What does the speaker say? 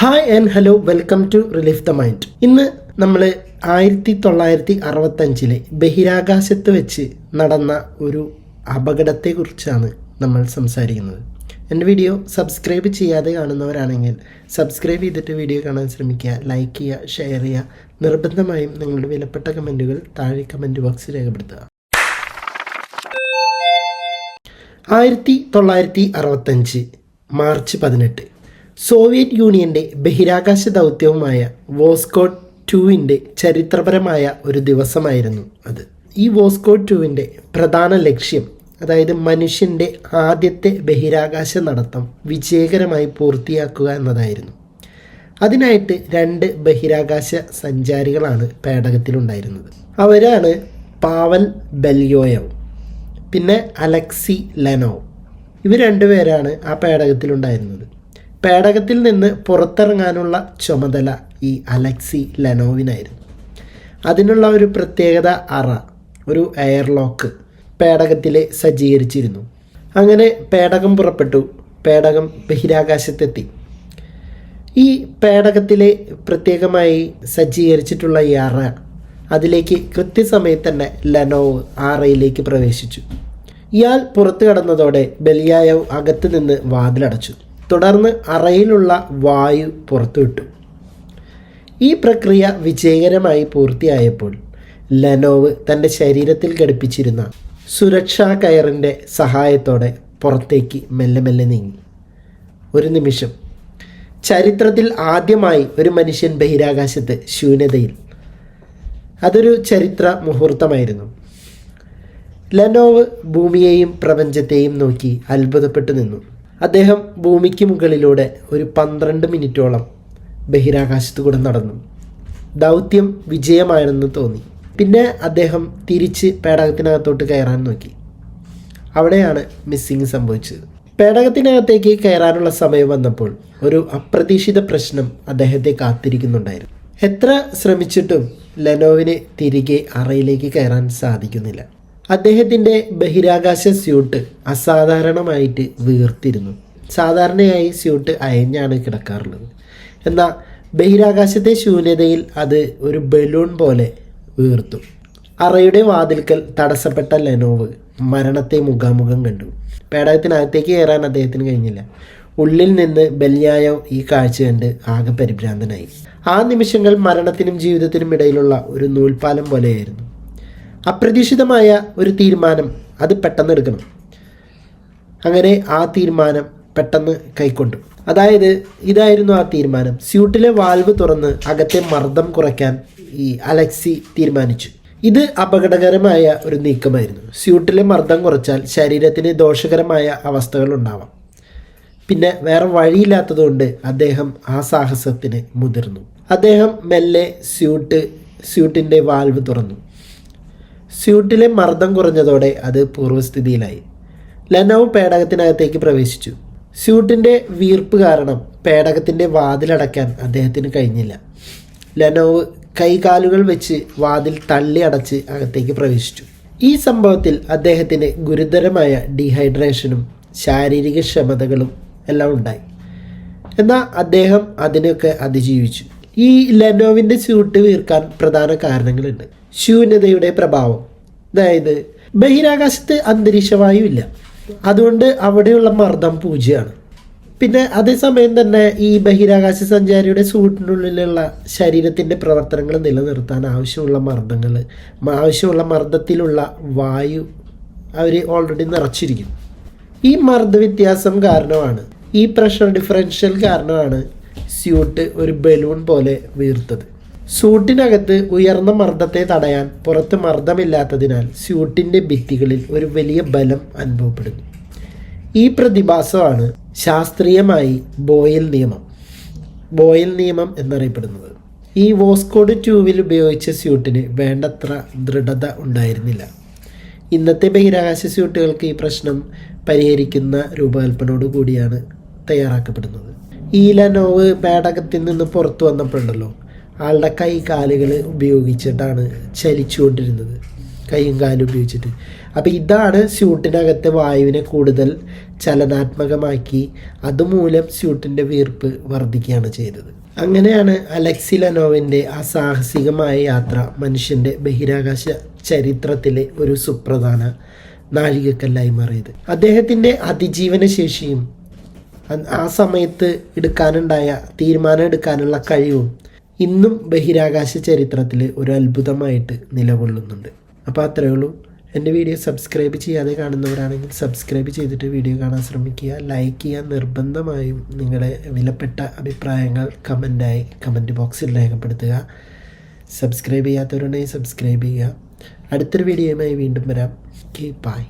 Hi and hello welcome to relief the mind ഇന്ന് നമ്മൾ ആയിരത്തി തൊള്ളായിരത്തി അറുപത്തഞ്ചിലെ ബഹിരാകാശത്ത് വെച്ച് നടന്ന ഒരു അപകടത്തെക്കുറിച്ചാണ് നമ്മൾ സംസാരിക്കുന്നത്. എന്റെ വീഡിയോ സബ്സ്ക്രൈബ് ചെയ്യാതെ കാണുന്നവരാണെങ്കിൽ സബ്സ്ക്രൈബ് ചെയ്തിട്ട് വീഡിയോ കാണാൻ ശ്രമിക്കുക ലൈക്ക് ചെയ്യുക ഷെയർ ചെയ്യുക. നിർബന്ധമായും നിങ്ങളുടെ വിലപ്പെട്ട കമന്റുകൾ താഴെ കമന്റ് ബോക്സിൽ രേഖപ്പെടുത്തുക. ആയിരത്തി തൊള്ളായിരത്തി അറുപത്തഞ്ച് മാർച്ച് പതിനെട്ട്. സോവിയറ്റ് യൂണിയന്റെ ബഹിരാകാശ ദൗത്യവുമായ വോസ്കോട്ട് ടുവിന്റെ ചരിത്രപരമായ ഒരു ദിവസമായിരുന്നു അത്. ഈ വോസ്കോട്ട് ടുവിന്റെ പ്രധാന ലക്ഷ്യം അതായത് മനുഷ്യന്റെ ആദ്യത്തെ ബഹിരാകാശ നടത്തം വിജയകരമായി പൂർത്തിയാക്കുക എന്നതായിരുന്നു. അതിനായിട്ട് രണ്ട് ബഹിരാകാശ സഞ്ചാരികളാണ് പേടകത്തിലുണ്ടായിരുന്നത്. അവരാണ് പാവൽ ബെൽയോയവ് പിന്നെ അലക്സി ലെനോ ഇവർ രണ്ടുപേരാണ് ആ പേടകത്തിലുണ്ടായിരുന്നത്. പേടകത്തിൽ നിന്ന് പുറത്തിറങ്ങാനുള്ള ചുമതല ഈ അലക്സി ലനോവിനായിരുന്നു. അതിനുള്ള ഒരു പ്രത്യേകത അറ ഒരു എയർലോക്ക് പേടകത്തിൽ സജ്ജീകരിച്ചിരുന്നു. അങ്ങനെ പേടകം പുറപ്പെട്ടു പേടകം ബഹിരാകാശത്തെത്തി. ഈ പേടകത്തിലെ പ്രത്യേകമായി സജ്ജീകരിച്ചിട്ടുള്ള ഈ അറ അതിലേക്ക് കൃത്യസമയത്ത് തന്നെ ലനോവ് ആറയിലേക്ക് പ്രവേശിച്ചു. ഇയാൾ പുറത്തു കടന്നതോടെ ബലിയായവ് അകത്ത് നിന്ന് വാതിലടച്ചു. തുടർന്ന് അറയിലുള്ള വായു പുറത്തുവിട്ടു. ഈ പ്രക്രിയ വിജയകരമായി പൂർത്തിയായപ്പോൾ ലനോവ് തന്റെ ശരീരത്തിൽ ഘടിപ്പിച്ചിരുന്ന സുരക്ഷാ കയറിന്റെ സഹായത്തോടെ പുറത്തേക്ക് മെല്ലെ മെല്ലെ നീങ്ങി. ഒരു നിമിഷം. ചരിത്രത്തിൽ ആദ്യമായി ഒരു മനുഷ്യൻ ബഹിരാകാശത്ത് ശൂന്യതയിൽ. അതൊരു ചരിത്ര മുഹൂർത്തമായിരുന്നു. ലനോവ് ഭൂമിയെയും പ്രപഞ്ചത്തെയും നോക്കി അത്ഭുതപ്പെട്ടു നിന്നു. അദ്ദേഹം ഭൂമിക്ക് മുകളിലൂടെ ഒരു പന്ത്രണ്ട് മിനിറ്റോളം ബഹിരാകാശത്ത് കൂടെ നടന്നു. ദൗത്യം വിജയമായെന്ന് തോന്നി. പിന്നെ അദ്ദേഹം തിരിച്ച് പേടകത്തിനകത്തോട്ട് കയറാൻ നോക്കി. അവിടെയാണ് മിസ്സിങ് സംഭവിച്ചത്. പേടകത്തിനകത്തേക്ക് കയറാനുള്ള സമയം വന്നപ്പോൾ ഒരു അപ്രതീക്ഷിത പ്രശ്നം അദ്ദേഹത്തെ കാത്തിരിക്കുന്നുണ്ടായിരുന്നു. എത്ര ശ്രമിച്ചിട്ടും ലെനോവിന് തിരികെ അറയിലേക്ക് കയറാൻ സാധിക്കുന്നില്ല. അദ്ദേഹത്തിന്റെ ബഹിരാകാശ സ്യൂട്ട് അസാധാരണമായിട്ട് വീർത്തിരുന്നു. സാധാരണയായി സ്യൂട്ട് അയഞ്ഞാണ് കിടക്കാറുള്ളത്. എന്നാൽ ബഹിരാകാശത്തെ ശൂന്യതയിൽ അത് ഒരു ബലൂൺ പോലെ വീർത്തു. അറയുടെ വാതിൽക്കൽ തടസ്സപ്പെട്ട ലെനോവ് മരണത്തെ മുഖാമുഖം കണ്ടു. പേടകത്തിനകത്തേക്ക് കയറാൻ അദ്ദേഹത്തിന് കഴിഞ്ഞില്ല. ഉള്ളിൽ നിന്ന് ബല്യായോ ഈ കാഴ്ച കണ്ട് ആകെ പരിഭ്രാന്തനായി. ആ നിമിഷങ്ങൾ മരണത്തിനും ജീവിതത്തിനും ഇടയിലുള്ള ഒരു നൂൽപ്പാലം പോലെയായിരുന്നു. അപ്രതീക്ഷിതമായ ഒരു തീരുമാനം അത് പെട്ടെന്ന് എടുക്കണം. അങ്ങനെ ആ തീരുമാനം പെട്ടെന്ന് കൈക്കൊണ്ടു. അതായത് ഇതായിരുന്നു ആ തീരുമാനം. സ്യൂട്ടിലെ വാൽവ് തുറന്ന് അകത്തെ മർദ്ദം കുറയ്ക്കാൻ ഈ അലക്സി തീരുമാനിച്ചു. ഇത് അപകടകരമായ ഒരു നീക്കമായിരുന്നു. സ്യൂട്ടിലെ മർദ്ദം കുറച്ചാൽ ശരീരത്തിന് ദോഷകരമായ അവസ്ഥകൾ ഉണ്ടാവാം. പിന്നെ വേറെ വഴിയില്ലാത്തതുകൊണ്ട് അദ്ദേഹം ആ സാഹസത്തിന് മുതിർന്നു. അദ്ദേഹം മെല്ലെ സ്യൂട്ട് സ്യൂട്ടിന്റെ വാൽവ് തുറന്നു. സ്യൂട്ടിലെ മർദ്ദം കുറഞ്ഞതോടെ അത് പൂർവസ്ഥിതിയിലായി ലെനോവ് പേടകത്തിനകത്തേക്ക് പ്രവേശിച്ചു. സ്യൂട്ടിന്റെ വീർപ്പ് കാരണം പേടകത്തിന്റെ വാതിലടയ്ക്കാൻ അദ്ദേഹത്തിന് കഴിഞ്ഞില്ല. ലനോവ് കൈകാലുകൾ വെച്ച് വാതിൽ തള്ളി അടച്ച് അകത്തേക്ക് പ്രവേശിച്ചു. ഈ സംഭവത്തിൽ അദ്ദേഹത്തിന് ഗുരുതരമായ ഡീഹൈഡ്രേഷനും ശാരീരിക ക്ഷമതകളും എല്ലാം ഉണ്ടായി. എന്നാൽ അദ്ദേഹം അതിനൊക്കെ അതിജീവിച്ചു. ഈ ലെനോവിന്റെ സ്യൂട്ട് വീർക്കാൻ പ്രധാന കാരണങ്ങളുണ്ട്. ശൂന്യതയുടെ പ്രഭാവം അതായത് ബഹിരാകാശത്ത് അന്തരീക്ഷവായു ഇല്ല അതുകൊണ്ട് അവിടെയുള്ള മർദ്ദം പൂജ്യമാണ്. പിന്നെ അതേസമയം തന്നെ ഈ ബഹിരാകാശ സഞ്ചാരിയുടെ സൂട്ടിനുള്ളിലുള്ള ശരീരത്തിന്റെ പ്രവർത്തനങ്ങൾ നിലനിർത്താൻ ആവശ്യമുള്ള മർദ്ദങ്ങൾ ആവശ്യമുള്ള മർദ്ദത്തിലുള്ള വായു അവർ ഓൾറെഡി നിറച്ചിരിക്കും ഈ മർദ്ദ വ്യത്യാസം കാരണമാണ് ഈ പ്രഷർ ഡിഫറൻഷ്യൽ കാരണമാണ് സ്യൂട്ട് ഒരു ബലൂൺ പോലെ വീർത്തത്. സ്യൂട്ടിനകത്ത് ഉയർന്ന മർദ്ദത്തെ തടയാൻ പുറത്ത് മർദ്ദമില്ലാത്തതിനാൽ സ്യൂട്ടിന്റെ ഭിത്തികളിൽ ഒരു വലിയ ബലം അനുഭവപ്പെടുന്നു. ഈ പ്രതിഭാസമാണ് ശാസ്ത്രീയമായി ബോയൽ നിയമം. ബോയൽ നിയമം എന്നറിയപ്പെടുന്നത്. ഈ വോസ്കോഡ് ട്യൂബിൽ ഉപയോഗിച്ച സ്യൂട്ടിന് വേണ്ടത്ര ദൃഢത ഉണ്ടായിരുന്നില്ല. ഇന്നത്തെ ബഹിരാകാശ സ്യൂട്ടുകൾക്ക് ഈ പ്രശ്നം പരിഹരിക്കുന്ന രൂപകൽപ്പനയോട് കൂടിയാണ് തയ്യാറാക്കപ്പെടുന്നത്. ഈ ലനോവ് പേടകത്തിൽ നിന്ന് പുറത്തു വന്നപ്പോഴുണ്ടല്ലോ ആളുടെ കൈ കാലുകൾ ഉപയോഗിച്ചിട്ടാണ് ചലിച്ചുകൊണ്ടിരുന്നത്. കൈയും കാലും ഉപയോഗിച്ചിട്ട്. അപ്പോൾ ഇതാണ് സ്യൂട്ടിനകത്തെ വായുവിനെ കൂടുതൽ ചലനാത്മകമാക്കി അതുമൂലം സ്യൂട്ടിന്റെ വീർപ്പ് വർദ്ധിക്കുകയാണ് ചെയ്തത്. അങ്ങനെയാണ് അലക്സി ലനോവിന്റെ ആ സാഹസികമായ യാത്ര മനുഷ്യന്റെ ബഹിരാകാശ ചരിത്രത്തിലെ ഒരു സുപ്രധാന നാഴികക്കല്ലായി മാറിയത്. അദ്ദേഹത്തിന്റെ അതിജീവന ശേഷിയും ആ സമയത്ത് എടുക്കാനുണ്ടായ തീരുമാനം എടുക്കാനുള്ള കഴിവും ഇന്നും ബഹിരാകാശ ചരിത്രത്തിൽ ഒരു അത്ഭുതമായിട്ട് നിലകൊള്ളുന്നുണ്ട്. അപ്പോൾ അത്രയേ ഉള്ളൂ. എന്റെ വീഡിയോ സബ്സ്ക്രൈബ് ചെയ്യാതെ കാണുന്നവരാണെങ്കിൽ സബ്സ്ക്രൈബ് ചെയ്തിട്ട് വീഡിയോ കാണാൻ ശ്രമിക്കുക. ലൈക്ക് ചെയ്യാൻ നിർബന്ധമായും നിങ്ങളുടെ വിലപ്പെട്ട അഭിപ്രായങ്ങൾ കമന്റായി കമന്റ് ബോക്സിൽ രേഖപ്പെടുത്തുക. സബ്സ്ക്രൈബ് ചെയ്യാത്തവരുണ്ടെങ്കിൽ സബ്സ്ക്രൈബ് ചെയ്യുക. അടുത്തൊരു വീഡിയോയുമായി വീണ്ടും വരാം. Key by